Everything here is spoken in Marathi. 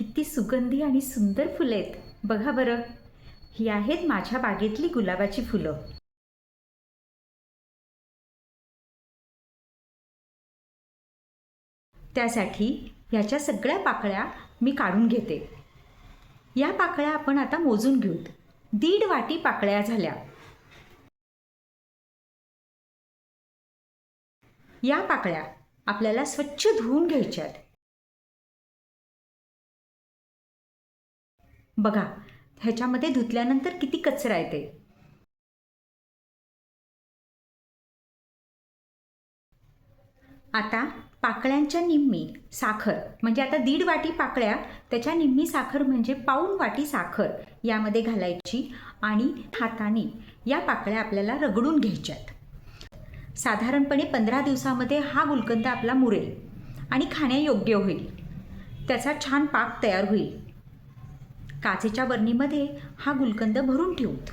किती सुगंधी आणि सुंदर फुलं आहेत. बघा बरं. ही आहेत माझ्या बागेतली गुलाबाची फुलं. त्यासाठी ह्याच्या सगळ्या पाकळ्या मी काढून घेते. या पाकळ्या आपण आता मोजून घेऊत. दीड वाटी पाकळ्या झाल्या. या पाकळ्या आपल्याला स्वच्छ धुवून घ्यायच्यात. बघा ह्याच्यामध्ये धुतल्यानंतर किती कचरा येते? आता पाकळ्यांच्या निम्मी साखर म्हणजे आता दीड वाटी पाकळ्या त्याच्या निम्मी साखर म्हणजे पाऊण वाटी साखर यामध्ये घालायची आणि हाताने या पाकळ्या आपल्याला रगडून घ्यायच्यात. साधारणपणे पंधरा दिवसामध्ये हा गुलकंद आपला मुरेल आणि खाण्यायोग्य होईल. त्याचा छान पाक तयार होईल. काचेच्या बरणीमध्ये हा गुलकंद भरून ठेवूत.